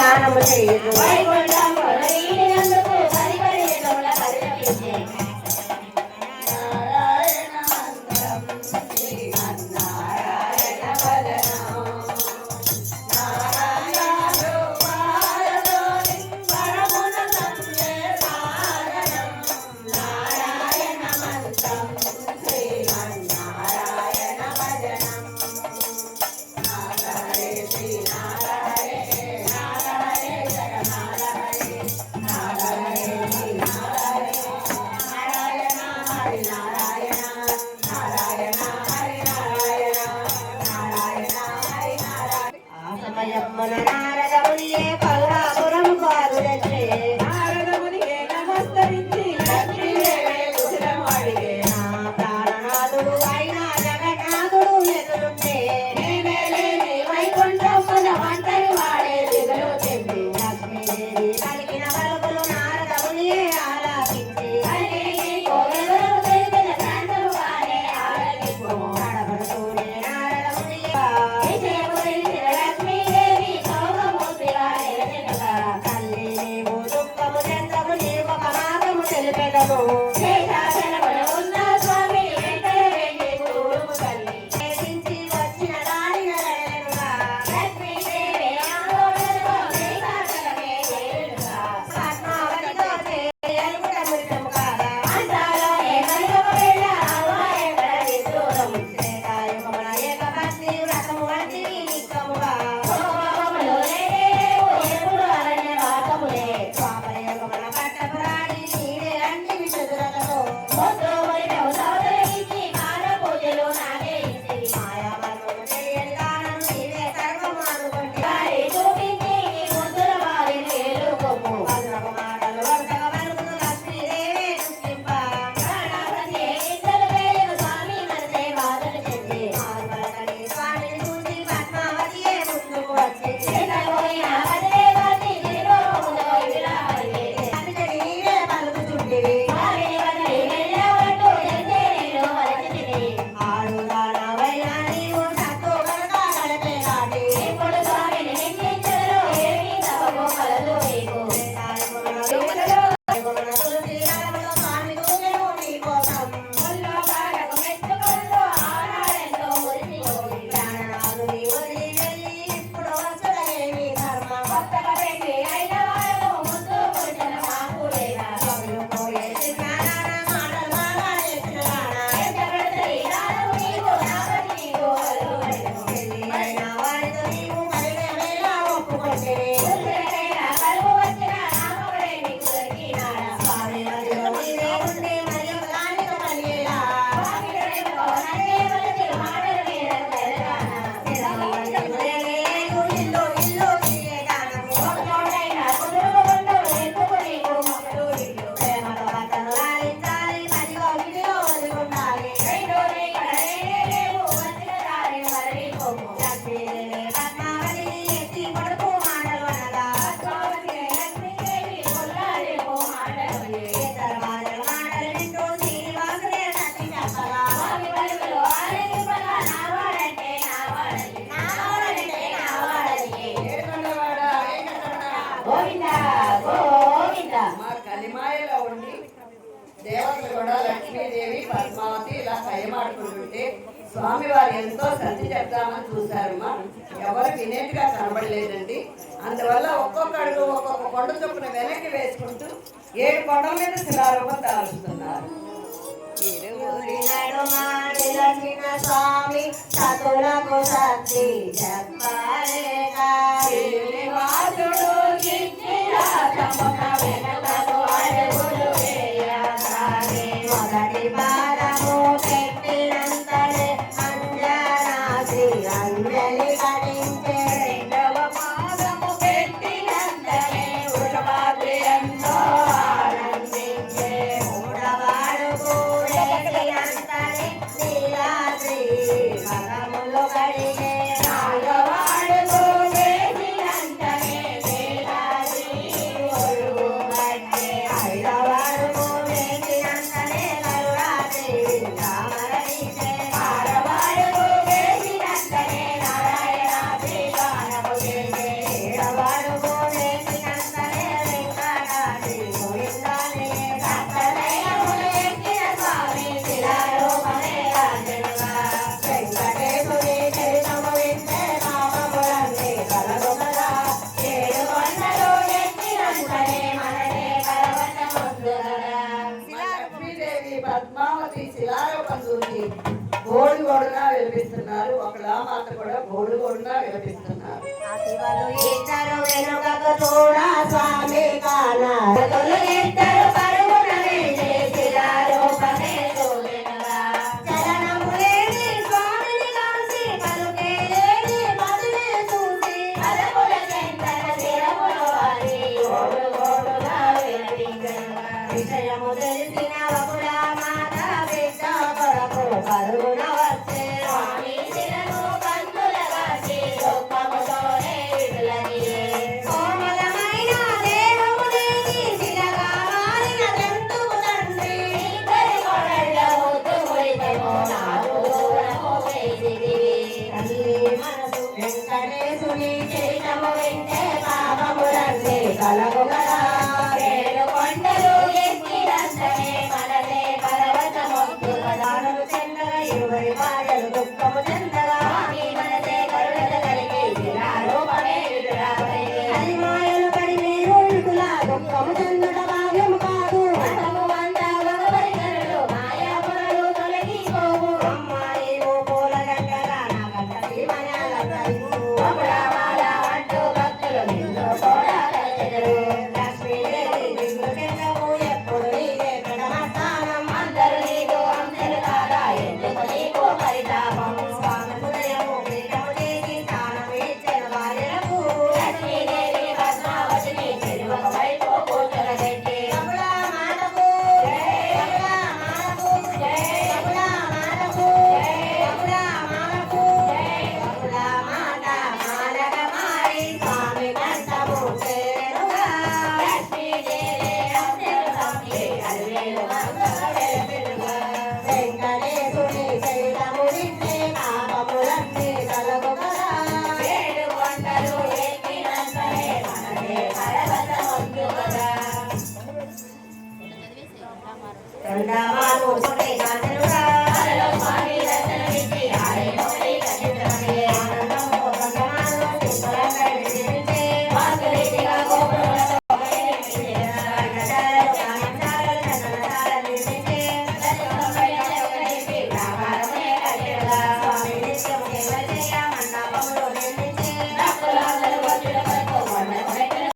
நான் நம்ம செய்யணும் Lady. గోవింద గోవింద. మా కలిమాయలో ఉండి దేవతలు కూడా లక్ష్మీదేవి పద్మావతి ఇలా భయమాడుకుంటుంటే స్వామివారు ఎంతో సర్ది చెప్తామని చూశారమ్మా. ఎవరు వినేట్టుగా కనబడలేదండి. అందువల్ల ఒక్కొక్క అడుగు ఒక్కొక్క కొండ చొప్పున వెనక్కి వేసుకుంటూ ఏడు కొండల మీద శిలారూపం తలుస్తున్నారు తిరువురినడు మాడిలసిన స్వామి సతులకు సత్తి చెప్పలేక శ్రీనివాసుడు బోడి గోడుగా వినిపిస్తున్నారు. ఒక లామాత కూడా బోడి గోడుగా వినిపిస్తున్నారు ఇద్దరు వెనుకకు స్వామి కానా. ఇద్దరు పరుగున palabra